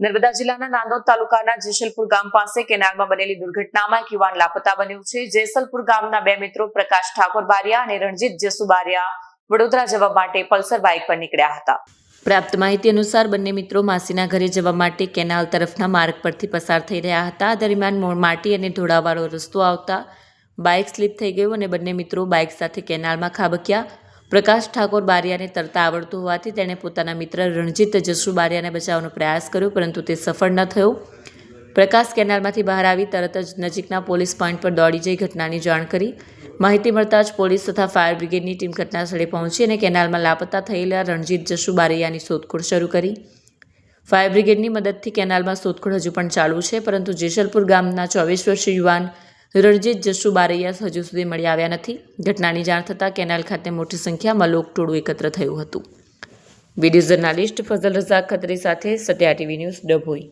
નર્મદા જિલ્લાના નાંદોદ તાલુકાના જેસલપુર ગામ પાસે કેનાલમાં બનેલી દુર્ઘટનામાં એક યુવાન લાપતા બન્યું છે. જેસલપુર ગામના બે મિત્રો પ્રકાશ ઠાકોર બારિયા અને રણજીત જેસુ બારિયા વડોદરા જવા માટે પલ્સર બાઇક પર નીકળ્યા હતા. પ્રાપ્ત માહિતી અનુસાર બંને મિત્રો માસીના ઘરે જવા માટે કેનાલ તરફના માર્ગ પરથી પસાર થઈ રહ્યા હતા. દરમિયાન માટી અને ઢોળાવાળો રસ્તો આવતા બાઇક સ્લીપ થઈ ગયું અને બંને મિત્રો બાઇક સાથે કેનાલમાં ખાબક્યા. પ્રકાશ ઠાકોર બારિયાને તરતા આવડતું હોવાથી તેણે પોતાના મિત્ર રણજીત જસુ બારિયાને બચાવવાનો પ્રયાસ કર્યો, પરંતુ તે સફળ ન થયો. પ્રકાશ કેનાલમાંથી બહાર આવી તરત જ નજીકના પોલીસ પોઈન્ટ પર દોડી જઈ ઘટનાની જાણ કરી. માહિતી મળતા જ પોલીસ તથા ફાયર બ્રિગેડની ટીમ ઘટનાસ્થળે પહોંચી અને કેનાલમાં લાપતા થયેલા રણજીત જસુ બારૈયાની શોધખોળ શરૂ કરી. ફાયર બ્રિગેડની મદદથી કેનાલમાં શોધખોળ હજુ પણ ચાલુ છે, પરંતુ જેસલપુર ગામના ચોવીસ વર્ષીય યુવાન રણજીત જસુ બારૈયા હજુ સુધી મળી આવ્યા નથી. ઘટનાની જાણ થતાં કેનાલ ખાતે મોટી સંખ્યામાં લોકટોળું એકત્ર થયું હતું. વીડિયો જર્નાલિસ્ટ ફઝલ રઝા ખત્રી સાથે સત્યા ટીવી ન્યૂઝ ડભોઈ.